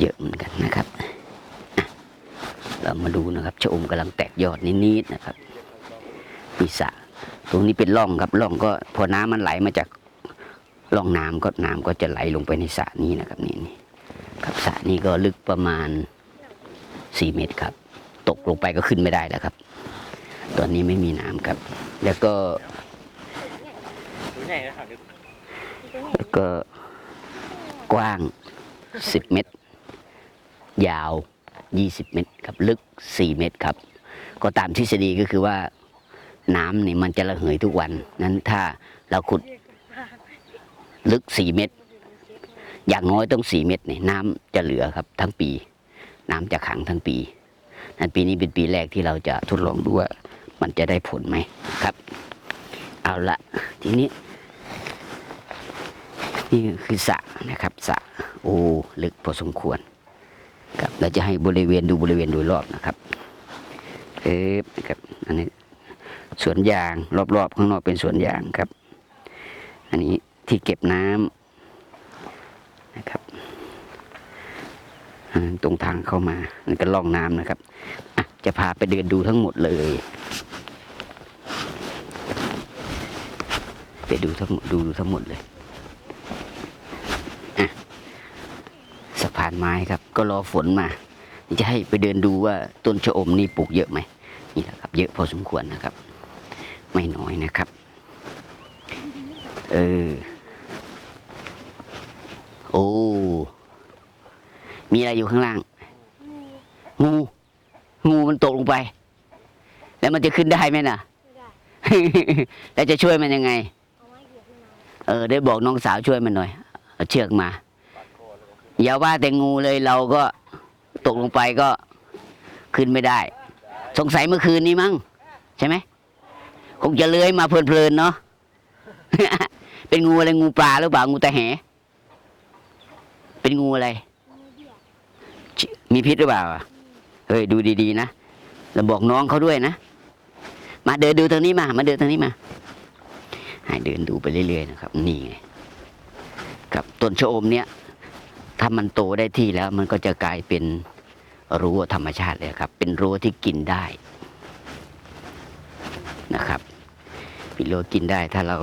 เยอะเหมือนกันนะครับ เรามาดูนะครับชะอมกำลังแตกยอดนิดๆนะครับมีสระตรงนี้เป็นร่องครับร่องก็พอน้ำมันไหลมาจากร่องน้ำก็น้ำก็จะไหลลงไปในสระนี้นะครับนี่นี่ครับสระนี้ก็ลึกประมาณสี่เมตรครับ ตกลงไปก็ขึ้นไม่ได้แล้วครับ ตอนนี้ไม่มีน้ำครับ แล้วก็แล้วก็กว้าง10เมตร ยาว 20 เมตรครับลึก 4 เมตรครับ ก็ตามทฤษฎีก็คือว่าน้ำเนี่ยมันจะระเหยทุกวันนั้นถ้าเราขุดลึก 4 เมตร อย่างน้อยต้อง 4 เมตรเนี่ยน้ำจะเหลือครับทั้งปี น้ำจะขังทั้งปี นั้นปีนี้เป็นปีแรกที่เราจะทดลองดูว่ามันจะได้ผลไหมครับ เอาละทีนี้นี่คือสระนะครับสระโอ้ลึกพอสมควร เราจะให้บริเวณดูบริเวณโดยรอบนะครับเอ๊ะนะครับอันนี้สวนยางรอบๆข้างนอกเป็นสวนยางครับ อันนี้ที่เก็บน้ำนะครับตรงทางเข้ามานี่ก็ล่องน้ำนะครับะจะพาไปเดินดูทั้งหมดเลย ไปดูทั้งหมดดูทั้งหมดเลย สะพานไม้ครับ ก็รอฝนมาจะให้ไปเดินดูว่าต้นชะอมนี่ปลูกเยอะไหมนี่แหละครับ เยอะพอสมควรนะครับ ไม่น้อยนะครับ เออโอ้มีอะไรอยู่ข้างล่าง งู งูมันตกลงไป แล้วมันจะขึ้นได้ไหมน่ะแล้วจะช่วยมันยังไง เออ ได้บอกน้องสาวช่วยมันหน่อย เอาเชือกมา อย่าว่าแต่งูเลยเราก็ตกลงไปก็ขึ้นไม่ได้ สงสัยเมื่อคืนนี้มั้งใช่ไหมคงจะเลื้อยมาเพลินๆเนาะเป็นงูอะไรงูปลาหรือเปล่างูตะแห เป็นงูอะไร มีพิษหรือเปล่าเฮ้ยดูดีๆนะเราบอกน้องเขาด้วยนะมาเดินดูทางนี้มา มาเดินทางนี้มา ให้เดินดูไปเรื่อยๆนะครับ นี่ไง ครับต้นชะอมเนี่ย ถ้ามันโตได้ที่แล้วมันก็จะกลายเป็นรั้วธรรมชาติเลยครับ เป็นรั้วที่กินได้นะครับเป็นรั้วกินได้ถ้าเรา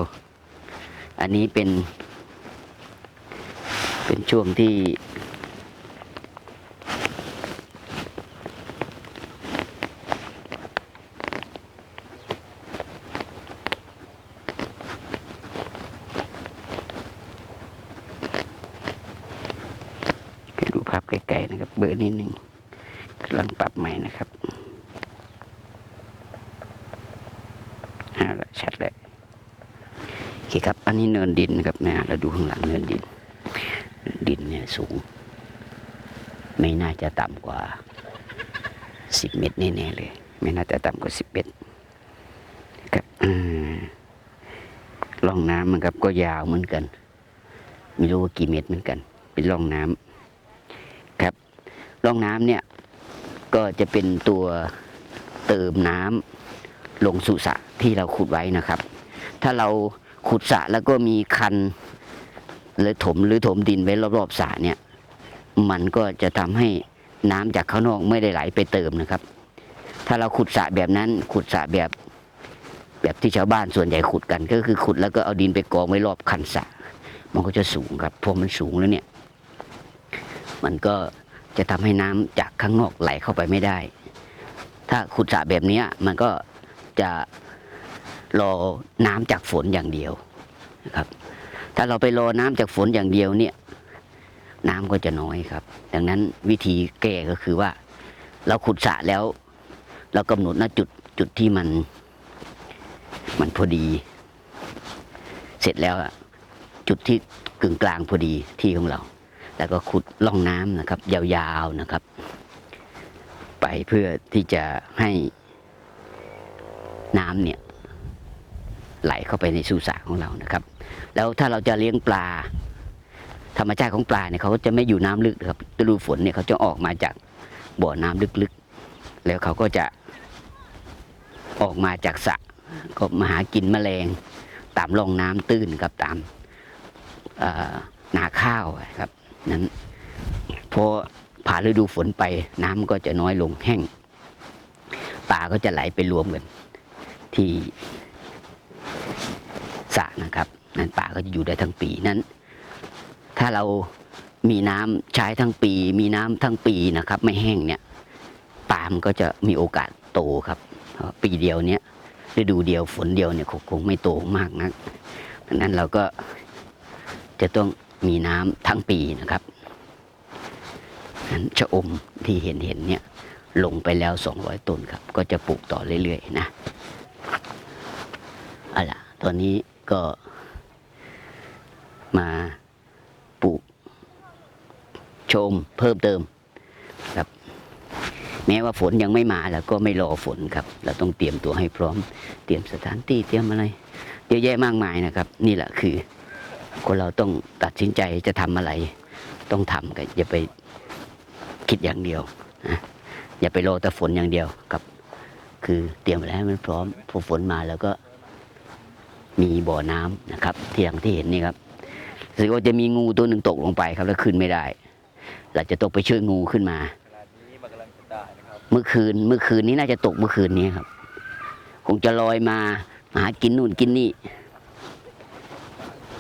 อันนี้เป็น เป็นช่วงที่ ให้ดูภาพไกลๆนะครับ เบอร์นิดหนึ่งกำลังปรับใหม่นะครับเอาละชัดเลยโอเคครับ อันนี้เนินดินนะครับนะเราดูข้างหลังเนินดิน ดินเนี่ยสูง ไม่น่าจะต่ำกว่าสิบเมตรแน่ๆเลย ไม่น่าจะต่ำกว่าสิบเมตรครับร่องน้ำมันครับก็ยาวเหมือนกัน ไม่รู้ว่ากี่เมตรเหมือนกัน เป็นร่องน้ำ ร่องน้ำเนี่ยก็จะเป็นตัวเติมน้ำลงสู่สระที่เราขุดไว้นะครับ ถ้าเราขุดสระแล้วก็มีคันหรือถมหรือถมดินไว้รอบๆสระเนี่ย มันก็จะทำให้น้ำจากข้างนอกไม่ได้ไหลไปเติมนะครับ ถ้าเราขุดสระแบบนั้นขุดสระแบบแบบที่ชาวบ้านส่วนใหญ่ขุดกันก็คือขุดแล้วก็เอาดินไปกองไว้รอบคันสระมันก็จะสูงครับพอมันสูงแล้วเนี่ย มันก็ จะทำให้น้ำจากข้างนอกไหลเข้าไปไม่ได้ ถ้าขุดสระแบบนี้มันก็จะรอน้ำจากฝนอย่างเดียวนะครับ ถ้าเราไปรอน้ำจากฝนอย่างเดียวเนี่ย น้ำก็จะน้อยครับ ดังนั้นวิธีแก้ก็คือว่า เราขุดสระแล้ว เรากำหนดณจุดจุดที่มัน มันพอดี เสร็จแล้วจุดที่กึ่งกลางพอดีที่ของเรา แล้วก็ขุดล่องน้ำนะครับ ยาวๆนะครับ ไปเพื่อที่จะให้น้ำเนี่ยไหลเข้าไปในสู่สระของเรานะครับ แล้วถ้าเราจะเลี้ยงปลา ธรรมชาติของปลาเนี่ยเขาก็จะไม่อยู่น้ำลึกครับฤดูฝนเนี่ยเขาจะออกมาจากบ่อน้ำลึกๆ แล้วเขาก็จะออกมาจากสระก็มาหากินแมลง ตามร่องน้ำตื้นครับตามนาข้าวครับ นั้นพอผ่านฤดูฝนไปน้ำก็จะน้อยลงแห้งป่าก็จะไหลไปรวมกันที่สระนะครับ นั้นป่าก็จะอยู่ได้ทั้งปีนั้น ถ้าเรามีน้ำใช้ทั้งปี มีน้ำทั้งปีนะครับ ไม่แห้งเนี่ยป่ามันก็จะมีโอกาสโตครับ ปีเดียวเนี้ยฤดูเดียวฝนเดียวเนี่ยคงคงไม่โตมากนักดังนั้นเราก็จะต้อง มีน้ำทั้งปีนะครับนั้นชะอมที่เห็นเห็นเนี่ยลงไปแล้ว 200 ต้นครับ ก็จะปลูกต่อเรื่อยๆนะอาล่ะตอนนี้ก็มาปลูกชมเพิ่มเติมครับ แม้ว่าฝนยังไม่มาแล้วก็ไม่รอฝนครับ เราต้องเตรียมตัวให้พร้อม เตรียมสถานที่เตรียมอะไรเยอะแยะมากมายนะครับ นี่แหละคือ คนเราต้องตัดสินใจจะทำอะไร ต้องทำกันอย่าไปคิดอย่างเดียวนะอย่าไปรอแต่ฝนอย่างเดียวกับ คือเตรียมอะไรให้มันพร้อมพอฝนมาแล้วก็มีบ่อน้ำนะครับที่อย่างที่เห็นนี่ครับรู้สึกว่าจะมีงูตัวหนึ่งตกลงไปครับแล้วขึ้นไม่ได้ เราจะต้องไปช่วยงูขึ้นมาขนาดนี้มันกำลังจะได้นะครับเมื่อคืนเมื่อคืนนี้น่าจะตกเมื่อคืนนี้ครับ คงจะลอยมามาหากินนู่นกินนี่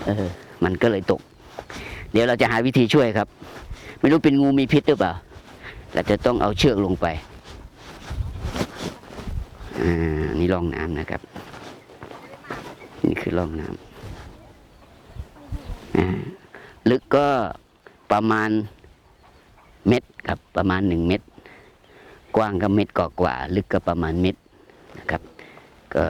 เออ มันก็เลยตก เดี๋ยวเราจะหาวิธีช่วยครับ ไม่รู้เป็นงูมีพิษหรือเปล่า เราจะต้องเอาเชือกลงไป อ่า นี่ร่องน้ำนะครับ นี่คือร่องน้ำอ่าลึกก็ประมาณเม็ดครับประมาณหนึ่งเม็ดกว้างก็เม็ดกว่าๆลึกก็ประมาณเม็ดนะครับ ก็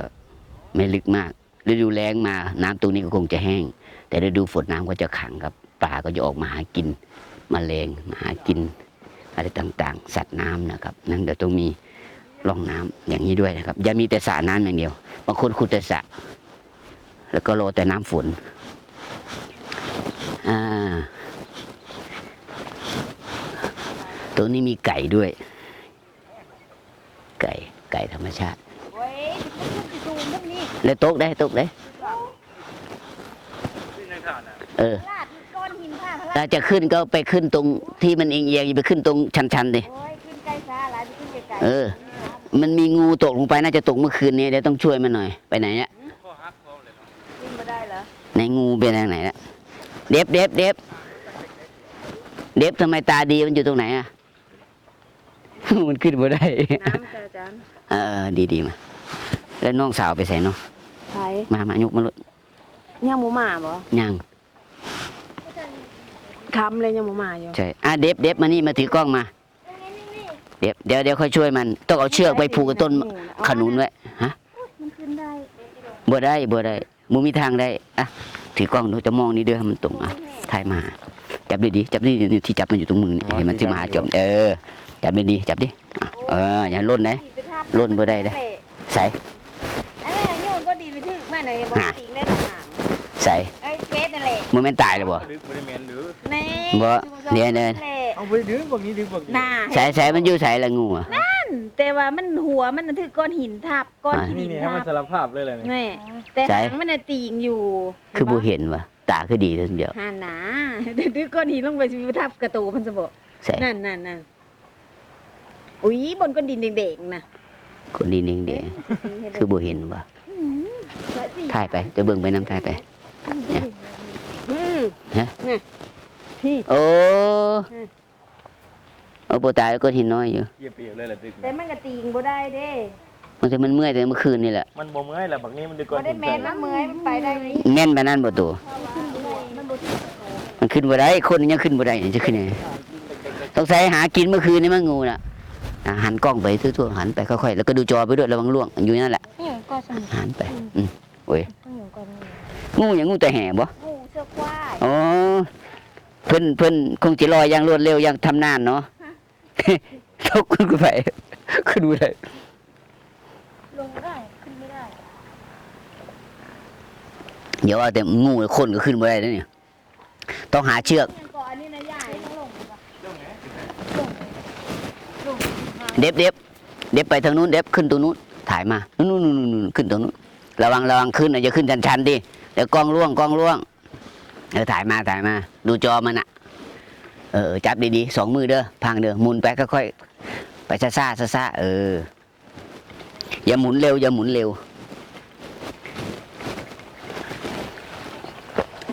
ไม่ลึกมากฤดูแล้งมา น้ำตรงนี้ก็คงจะแห้ง แต่ฤดูฝนน้ำก็จะขังครับปลาก็จะออกมาหากินมแมลงมาหากิน อะไรต่างๆ สัตว์น้ำนะครับ นั้นเดี๋ยวต้องมีร่องน้ำอย่างนี้ด้วยนะครับ อย่ามีแต่สระน้ำอย่างเดียวบางคนขุดแต่สระแล้วก็รอแต่น้ำฝนอ่าตรงนี้มีไก่ด้วย ไก่ไก่ธรรมชาติโอ้ยมันสูงแบบนี้แล้วโต๊ะได้โต๊ะได้ ที่ในข่าวน่ะ เออ ลาดก้อนหินผ้าพลาถ้าจะขึ้นก็ไปขึ้นตรงที่มันเอียงๆอย่าไปขึ้นตรงชันๆดิ โอ้ยขึ้นใกล้ซาหลายไปขึ้นไกลเออ มันมีงูตกลงไปน่าจะตกเมื่อคืนนี้เดี๋ยวต้องช่วยมันหน่อย ไปไหนเนี่ยข้อฮักเขาเลยเนาะขึ้นมาได้เหรอไหนงูเป็นทางไหนละเด็บเด็บเด็บเด็บทำไมตาดีมันอยู่ตรงไหนอะ มันขึ้นมาได้ น้ำจ้าจันเออ ดีดีๆมา แล้วน้องสาวไปใส่เนาะ ไผ่มา มายกมาลดยังหมูหมาบ่ย่าง คำเลยยังหมูหมาอยู่ ใช่อะเด็บเด็บมานี่มาถือกล้องมา เด็บเดี๋ยวเดี๋ยวค่อยช่วยมัน ต้องเอาเชือกไปผูกกับต้นขนุนไว้ฮะมันขึ้นได้บ่ได้บ่ได้มูมีทางได้อะถือกล้องดูจะมองนี่เด้อให้มันตรงอะถ่ายมาจับดีๆจับดีๆที่จับมันอยู่ตรงมือนี่เห็นมันที่มาหาจอมเออจับดีๆจับดิอะเอออย่าล่นนะล่นบ่ได้เด้อใส่อันนี้โยนก็ดีไปถึงแม่เลยบ่ติงได้ทหาร ใส่ไอ้เฟสนั่นแหละมันแม่นตายเลยบ่ดึกบริเมนหรือแน่บ่เดี๋ยวเดี๋ยวเอาไปดึงพวกนี้ดึงพวกนี้น่าใส่ใส่มันอยู่ใส่ละงูอะแต่ว่ามันหัวมันถือก้อนหินทับก้อนอ่าหินี่นนี่ให้ทัมันบสารภาพเลยเลยนี่แม่แต่ใช่หางมันน่ะติงอยู่ คือบ่เห็นว่ะตาคือดีเท่าเดียวหาหนาเดี๋ยวถือก้อนหินลงไปสิไปทับกระตูมันจะบ่ใส่นั่นนั่นนั่นอุ้ยบนก้อนดินเด็กๆนะคนนี้นิ่งเด้คือบ่เห็นว่ะถ่ายไปจะเบิ่งไปน้ำถ่ายไปอืม ฮะนี่พี่โอ้อืมโอ้บ่ตายก็หินน้อยอยู่เปียกเปียกเลยแหละดึกแต่มันกระติงบ่ได้เด้มันจะมันเมื่อยแต่เมื่อคืนนี่แหละมันบ่เมื่อยแหละบักนี้มันดึกก่อบ่นได้แม่นมันเมื่อยมันไปได้แม่นไปนั่นบ่ตัวมันบ่มันขึ้นบ่ได้คนยังขึ้นบ่ได้จะขึ้นยังไงต้องใส่หากินเมื่อคืนนี่มันงูน่ะอะหันกล้องไปทั่วๆหันไปค่อยๆแล้วก็ดูจอไปด้วยระวังล่วงอยู่นั่นแหละนี่ก็สมุนหันไปอืมโอ้ยนี่ก็ งูอย่างงูแต่แห่บ่งูเสื้อควายอ๋อเพิ่นเพิ่นคงสิลอยอย่างรวดเร็วอย่างทำนานเนาะตกขึ้นไปขึ้นบ่ได้ลงได้ขึ้นไม่ได้เดี๋ยวว่าแต่งูคนก็ขึ้นบ่ได้นะเนี่ยต้องหาเชือกยังก่อนอันนี้นะยายต้องลงดีกว่าเด็บเด็บเด็บไปทางนู้นเด็บขึ้นตรงนู้นถ่ายมา นู่นนู่นนู่นนู่นขึ้นตรงนู้นระวังระวังขึ้นนะอย่าขึ้นชันๆดิ เดี๋ยวกล้องร่วงกล้องร่วงเออถ่ายมาถ่ายมา ดูจอมันอะเออจับดีๆสองมือเด้อพังเด้อหมุนไปค่อยๆไปซ่าๆซ่าๆเออ อย่าหมุนเร็ว อย่าหมุนเร็ว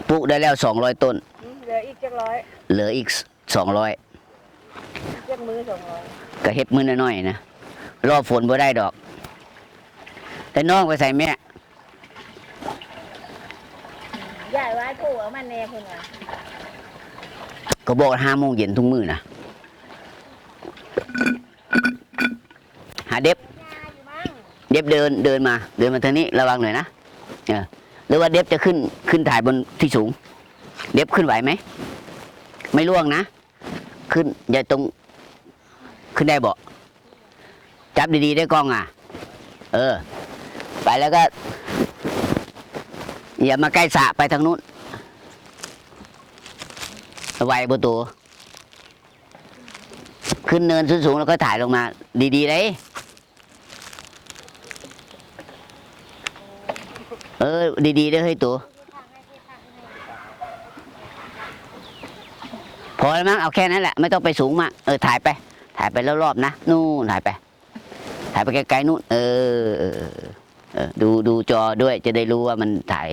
ปลูกได้แล้วสองร้อยต้น เหลืออีกจักร้อยเหลืออีกสองร้อยจักมือสองร้อยก็เฮ็ดมือน้อยๆนะรอฝนบ่ได้ดอก แต่น้องไปใส่แม่ ยายไว้ปู่เอามาแน่เพิ่นว่าก็บอกห้าโมงเย็นทุกมื้อนะหาเด็บ เด็บเดินเดินมา เดินมาทางนี้ระวังหน่อยนะเออหรือว่าเด็บจะขึ้นขึ้นถ่ายบนที่สูง เด็บขึ้นไหวไหม ไม่ล่วงนะ ขึ้นอย่าตรงขึ้นได้บ่จับดีๆได้กล้องอะ เออ ไปแล้วก็อย่ามาใกล้สะไปทางนู้น ไวประตูขึ้นเนินสูงๆแล้วก็ถ่ายลงมา ดีๆเลยเออ ดีๆเด้เฮ้ยตัวพอแล้วมั้งเอาแค่นั้นแหละ ไม่ต้องไปสูงมากเออถ่ายไป ถ่ายไปรอบๆนะนู่นถ่ายไป ถ่ายไปไกลๆนู่นเออเออดูดูจอด้วยจะได้รู้ว่ามันถ่าย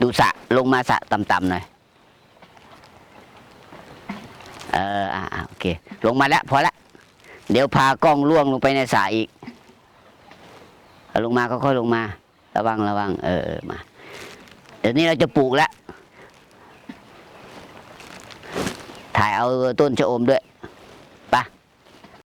ดูสะลงมาสะต่ำๆหน่อย เอออ่าโอเค ลงมาแล้วพอละเดี๋ยวพากล้องล่วงลงไปในสระอีกลงมาค่อยๆลงมา ระวังระวัง เออมาเดี๋ยวนี้เราจะปลูกแล้วถ่ายเอาต้นชะอมด้วย